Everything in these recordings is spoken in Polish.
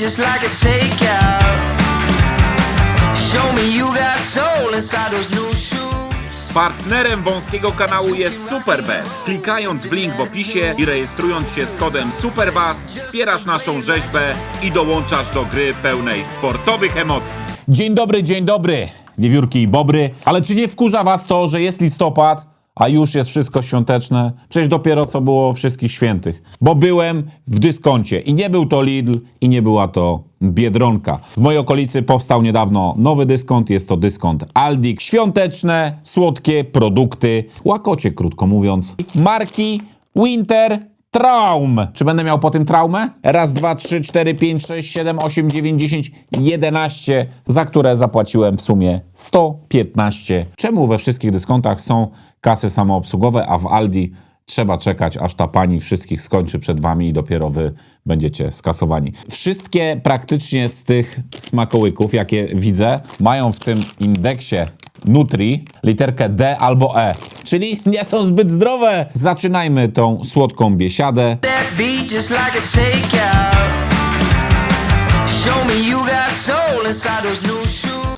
just like it's takeout. Show me you got soul inside those new shoes. Partnerem wąskiego kanału jest Superbet. Klikając w link w opisie i rejestrując się z kodem SUPERBAS wspierasz naszą rzeźbę i dołączasz do gry pełnej sportowych emocji. Dzień dobry, dzień dobry, wiewiórki i bobry. Ale czy nie wkurza was to, że jest listopad, a już jest wszystko świąteczne? Przecież dopiero co było wszystkich świętych. Bo byłem w dyskoncie i nie był to Lidl i nie była to Biedronka. W mojej okolicy powstał niedawno nowy dyskont, jest to dyskont Aldik. Świąteczne, słodkie produkty, łakocie krótko mówiąc. Marki Winter Traum. Czy będę miał po tym traumę? Raz, dwa, trzy, cztery, pięć, sześć, siedem, osiem, dziewięć, dziesięć, jedenaście, za które zapłaciłem w sumie 115. Czemu we wszystkich dyskontach są kasy samoobsługowe, a w Aldi trzeba czekać, aż ta pani wszystkich skończy przed wami i dopiero wy będziecie skasowani. Wszystkie praktycznie z tych smakołyków, jakie widzę, mają w tym indeksie Nutri literkę D albo E, czyli nie są zbyt zdrowe. Zaczynajmy tą słodką biesiadę.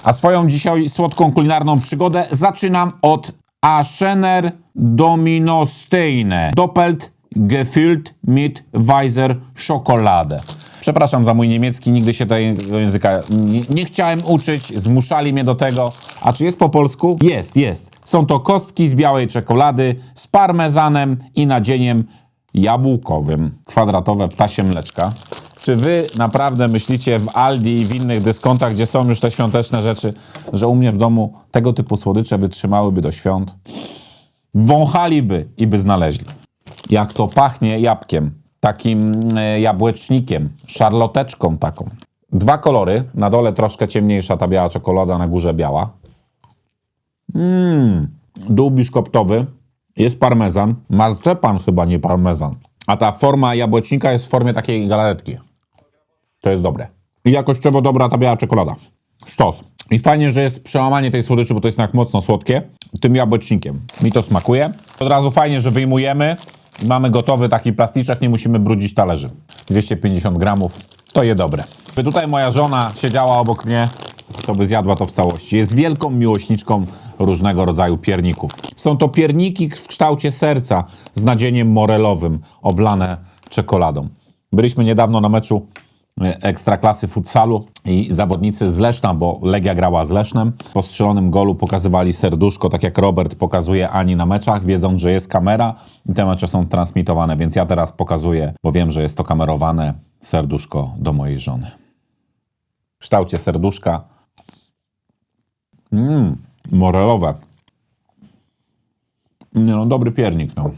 A swoją dzisiaj słodką kulinarną przygodę zaczynam od Aschener Dominosteine Doppelt gefüllt mit Weiser Schokolade. Przepraszam za mój niemiecki, nigdy się tego języka nie, nie chciałem uczyć, zmuszali mnie do tego. A czy jest po polsku? Jest, jest. Są to kostki z białej czekolady z parmezanem i nadzieniem jabłkowym. Kwadratowe ptasie mleczka. Czy wy naprawdę myślicie w Aldi i w innych dyskontach, gdzie są już te świąteczne rzeczy, że u mnie w domu tego typu słodycze wytrzymałyby do świąt? Wąchaliby i by znaleźli. Jak to pachnie jabłkiem, takim e, jabłecznikiem, szarloteczką taką. Dwa kolory, na dole troszkę ciemniejsza ta biała czekolada, na górze biała. Mmm, dół biszkoptowy, jest parmezan, marcepan chyba, nie parmezan. A ta forma jabłecznika jest w formie takiej galaretki. To jest dobre. I jakościowo dobra ta biała czekolada. Sztos. I fajnie, że jest przełamanie tej słodyczy, bo to jest tak mocno słodkie, tym jabłecznikiem. Mi to smakuje. Od razu fajnie, że wyjmujemy mamy gotowy taki plasticzek, nie musimy brudzić talerzy. 250 gramów, to je dobre. By tutaj moja żona siedziała obok mnie, to by zjadła to w całości. Jest wielką miłośniczką różnego rodzaju pierników. Są to pierniki w kształcie serca z nadzieniem morelowym, oblane czekoladą. Byliśmy niedawno na meczu ekstraklasy futsalu i zawodnicy z Leszna, bo Legia grała z Lesznem, po strzelonym golu pokazywali serduszko, tak jak Robert pokazuje Ani na meczach, wiedząc, że jest kamera i te mecze są transmitowane, więc ja teraz pokazuję, bo wiem, że jest to kamerowane, serduszko do mojej żony. W kształcie serduszka. Mmm, morelowe. Nie no, dobry piernik, no.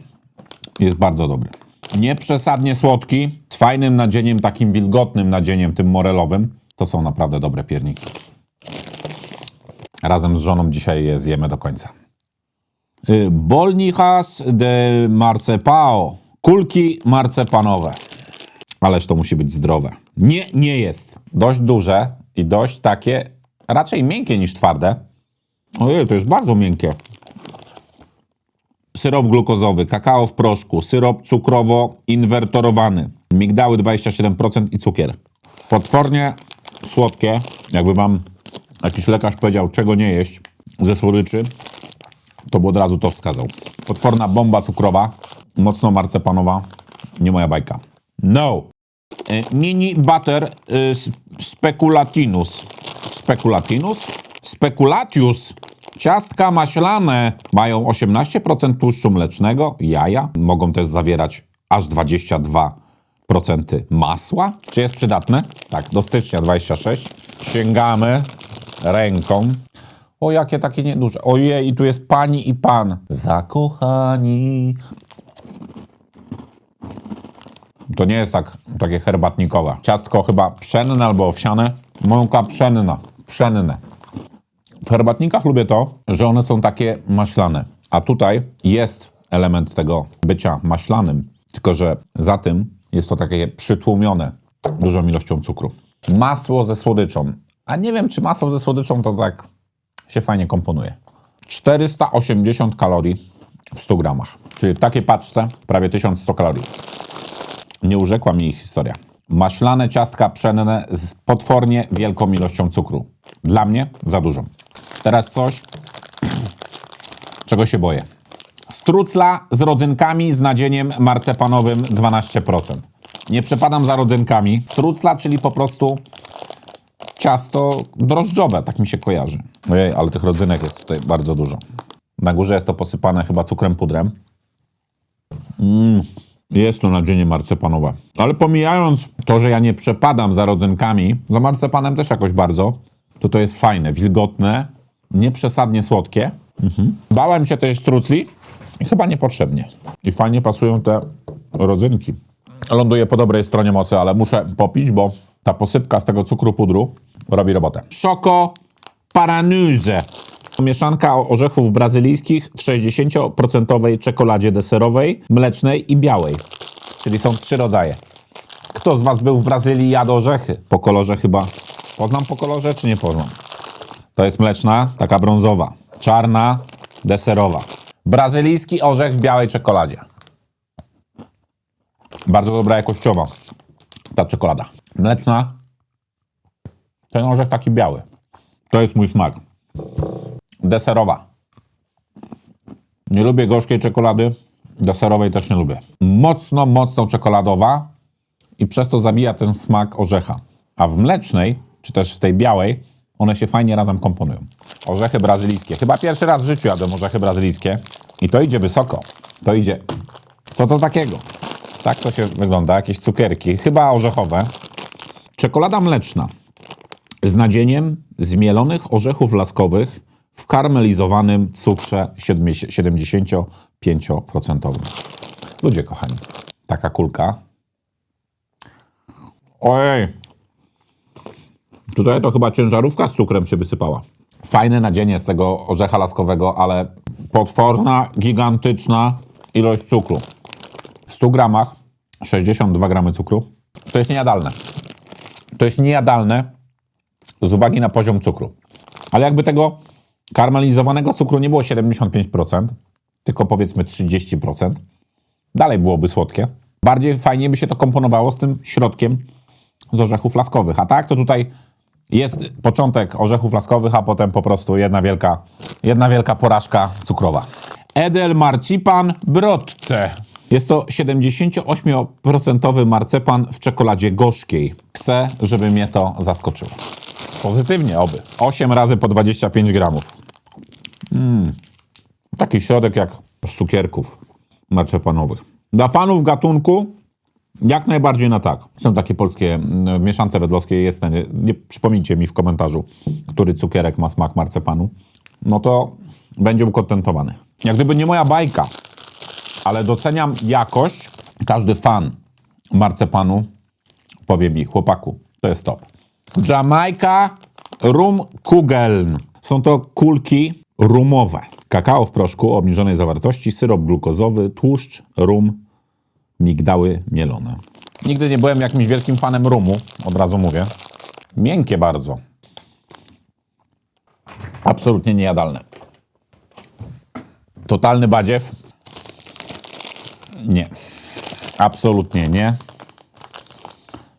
Jest bardzo dobry. Nie przesadnie słodki, z fajnym nadzieniem, takim wilgotnym nadzieniem, tym morelowym. To są naprawdę dobre pierniki. Razem z żoną dzisiaj je zjemy do końca. Y, Bolnichas de marcepao. Kulki marcepanowe. Ależ to musi być zdrowe. Nie, nie jest. Dość duże i dość takie, raczej miękkie niż twarde. Ojej, to jest bardzo miękkie syrop glukozowy, kakao w proszku, syrop cukrowo-inwertorowany, migdały 27% i cukier. Potwornie słodkie, jakby wam jakiś lekarz powiedział, czego nie jeść ze słodyczy, to by od razu to wskazał. Potworna bomba cukrowa, mocno marcepanowa, nie moja bajka. No! E, Mini butter y, speculatinus. Speculatinus? Speculatius. Ciastka maślane mają 18% tłuszczu mlecznego, jaja. Mogą też zawierać aż 22% masła. Czy jest przydatne? Tak, do stycznia 26. Sięgamy ręką. O, jakie takie nieduże. Ojej, i tu jest pani i pan. Zakochani. To nie jest tak, takie herbatnikowe. Ciastko chyba pszenne albo owsiane. Mąka pszenna. Pszenne. W herbatnikach lubię to, że one są takie maślane. A tutaj jest element tego bycia maślanym. Tylko, że za tym jest to takie przytłumione dużą ilością cukru. Masło ze słodyczą. A nie wiem, czy masło ze słodyczą to tak się fajnie komponuje. 480 kalorii w 100 gramach. Czyli w takiej paczce prawie 1100 kalorii. Nie urzekła mi ich historia. Maślane ciastka pszenne z potwornie wielką ilością cukru. Dla mnie za dużo. Teraz coś, czego się boję. Strucla z rodzynkami z nadzieniem marcepanowym 12%. Nie przepadam za rodzynkami. Strucla, czyli po prostu ciasto drożdżowe, tak mi się kojarzy. Ojej, ale tych rodzynek jest tutaj bardzo dużo. Na górze jest to posypane chyba cukrem pudrem. Mm, jest to nadzienie marcepanowe. Ale pomijając to, że ja nie przepadam za rodzynkami, za marcepanem też jakoś bardzo, to to jest fajne, wilgotne, nieprzesadnie słodkie. Mhm. Bałem się tej strucli i chyba niepotrzebnie. I fajnie pasują te rodzynki. Ląduję po dobrej stronie mocy, ale muszę popić, bo ta posypka z tego cukru pudru robi robotę. Szoko Paranuse. Mieszanka orzechów brazylijskich w 60% czekoladzie deserowej, mlecznej i białej. Czyli są trzy rodzaje. Kto z Was był w Brazylii i jadł orzechy? Po kolorze chyba. Poznam po kolorze, czy nie poznam? To jest mleczna, taka brązowa. Czarna, deserowa. Brazylijski orzech w białej czekoladzie. Bardzo dobra jakościowa ta czekolada. Mleczna. Ten orzech taki biały. To jest mój smak. Deserowa. Nie lubię gorzkiej czekolady. Deserowej też nie lubię. Mocno, mocno czekoladowa i przez to zabija ten smak orzecha. A w mlecznej, czy też w tej białej, one się fajnie razem komponują. Orzechy brazylijskie. Chyba pierwszy raz w życiu jadłem orzechy brazylijskie. I to idzie wysoko. To idzie. Co to takiego? Tak to się wygląda. Jakieś cukierki. Chyba orzechowe. Czekolada mleczna z nadzieniem zmielonych orzechów laskowych w karmelizowanym cukrze 75%. Ludzie kochani, taka kulka. Ojej. Tutaj to chyba ciężarówka z cukrem się wysypała. Fajne nadzienie z tego orzecha laskowego, ale potworna, gigantyczna ilość cukru. W 100 gramach 62 gramy cukru. To jest niejadalne. To jest niejadalne z uwagi na poziom cukru. Ale jakby tego karmelizowanego cukru nie było 75%, tylko powiedzmy 30%, dalej byłoby słodkie. Bardziej fajnie by się to komponowało z tym środkiem z orzechów laskowych. A tak to tutaj jest początek orzechów laskowych, a potem po prostu jedna wielka, jedna wielka porażka cukrowa. Edel Marcipan Brotte. Jest to 78% marcepan w czekoladzie gorzkiej. Chcę, żeby mnie to zaskoczyło. Pozytywnie oby. 8 razy po 25 gramów. Mm. Taki środek jak z cukierków marcepanowych. Dla fanów gatunku jak najbardziej na tak. Są takie polskie mm, mieszance wedlowskie. Jest ten, nie przypomnijcie mi w komentarzu, który cukierek ma smak marcepanu. No to będzie ukontentowany. Jak gdyby nie moja bajka, ale doceniam jakość. Każdy fan marcepanu powie mi, chłopaku, to jest top. Jamaica Rum Kugeln. Są to kulki rumowe. Kakao w proszku o obniżonej zawartości, syrop glukozowy, tłuszcz, rum, migdały mielone. Nigdy nie byłem jakimś wielkim fanem rumu, od razu mówię. Miękkie bardzo. Absolutnie niejadalne. Totalny badziew. Nie. Absolutnie nie.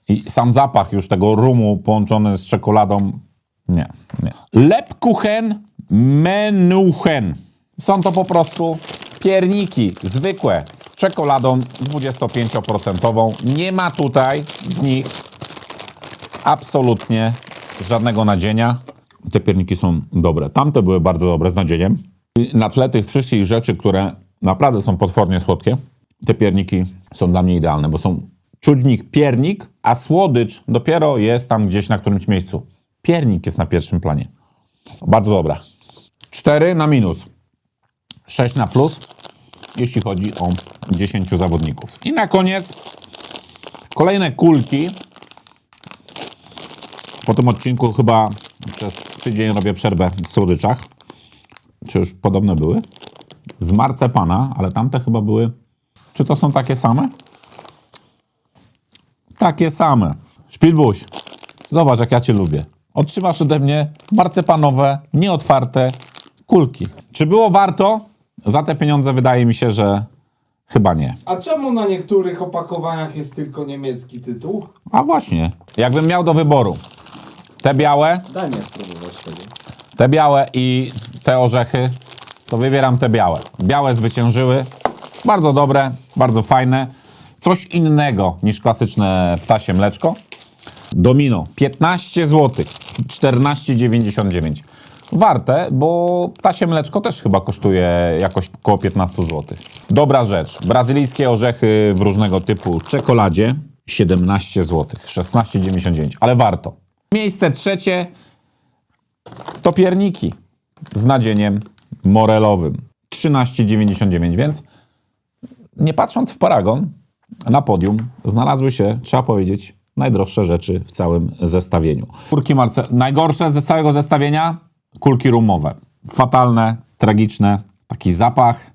I sam zapach już tego rumu połączony z czekoladą. Nie, nie. Lepkuchen menuchen. Są to po prostu pierniki zwykłe z czekoladą 25%. Nie ma tutaj w nich absolutnie żadnego nadzienia. Te pierniki są dobre. Tamte były bardzo dobre z nadzieniem. Na tle tych wszystkich rzeczy, które naprawdę są potwornie słodkie, te pierniki są dla mnie idealne, bo są nich piernik, a słodycz dopiero jest tam gdzieś na którymś miejscu. Piernik jest na pierwszym planie. Bardzo dobra. 4 na minus. 6 na plus, jeśli chodzi o 10 zawodników. I na koniec kolejne kulki. Po tym odcinku chyba przez tydzień robię przerwę w słodyczach. Czy już podobne były? Z marcepana, ale tamte chyba były... Czy to są takie same? Takie same. Szpilbuś, zobacz jak ja Cię lubię. Otrzymasz ode mnie marcepanowe, nieotwarte kulki. Czy było warto? Za te pieniądze wydaje mi się, że Chyba nie. A czemu na niektórych opakowaniach jest tylko niemiecki tytuł? A właśnie, jakbym miał do wyboru te białe, Daj mi spróbować tego. te białe i te orzechy, to wybieram te białe. Białe zwyciężyły. Bardzo dobre, bardzo fajne. Coś innego niż klasyczne ptasie mleczko. Domino 15 zł, 14,99. Warte, bo ptasie mleczko też chyba kosztuje jakoś około 15 zł. Dobra rzecz. Brazylijskie orzechy w różnego typu czekoladzie 17 zł, 16,99, ale warto. Miejsce trzecie to pierniki z nadzieniem morelowym 13,99, więc nie patrząc w paragon, na podium znalazły się, trzeba powiedzieć, najdroższe rzeczy w całym zestawieniu. Kulki marce... Najgorsze ze całego zestawienia? Kulki rumowe. Fatalne, tragiczne, taki zapach,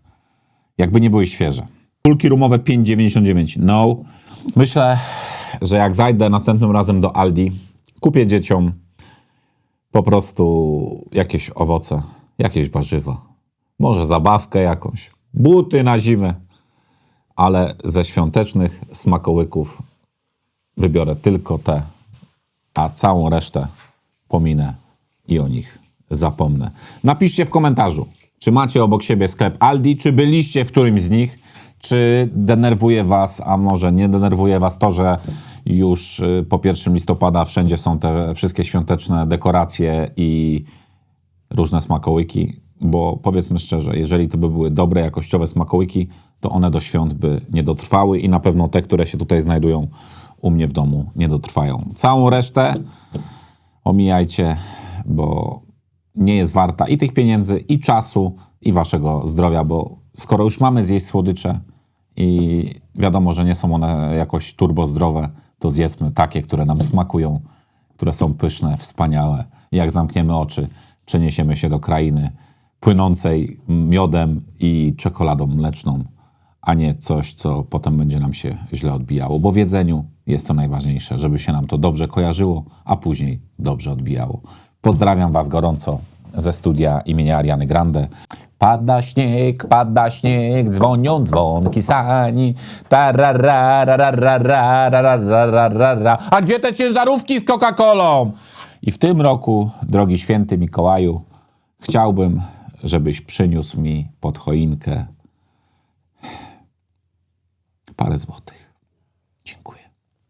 jakby nie były świeże. Kulki rumowe 5,99. No. Myślę, że jak zajdę następnym razem do Aldi, kupię dzieciom po prostu jakieś owoce, jakieś warzywa. Może zabawkę jakąś. Buty na zimę. Ale ze świątecznych smakołyków wybiorę tylko te, a całą resztę pominę i o nich zapomnę. Napiszcie w komentarzu, czy macie obok siebie sklep Aldi, czy byliście w którymś z nich, czy denerwuje Was, a może nie denerwuje Was to, że już y, po 1 listopada wszędzie są te wszystkie świąteczne dekoracje i różne smakołyki, bo powiedzmy szczerze, jeżeli to by były dobre, jakościowe smakołyki, to one do świąt by nie dotrwały i na pewno te, które się tutaj znajdują u mnie w domu, nie dotrwają. Całą resztę omijajcie, bo nie jest warta i tych pieniędzy, i czasu, i waszego zdrowia, bo skoro już mamy zjeść słodycze i wiadomo, że nie są one jakoś turbo zdrowe, to zjedzmy takie, które nam smakują, które są pyszne, wspaniałe. Jak zamkniemy oczy, przeniesiemy się do krainy płynącej miodem i czekoladą mleczną, a nie coś, co potem będzie nam się źle odbijało. Bo w jedzeniu jest to najważniejsze, żeby się nam to dobrze kojarzyło, a później dobrze odbijało. Pozdrawiam Was gorąco ze studia imienia Ariany Grande. Pada śnieg, pada śnieg, dzwonią dzwonki sani. A gdzie te ciężarówki z Coca-Colą? I w tym roku, drogi święty Mikołaju, chciałbym, żebyś przyniósł mi pod choinkę parę złotych.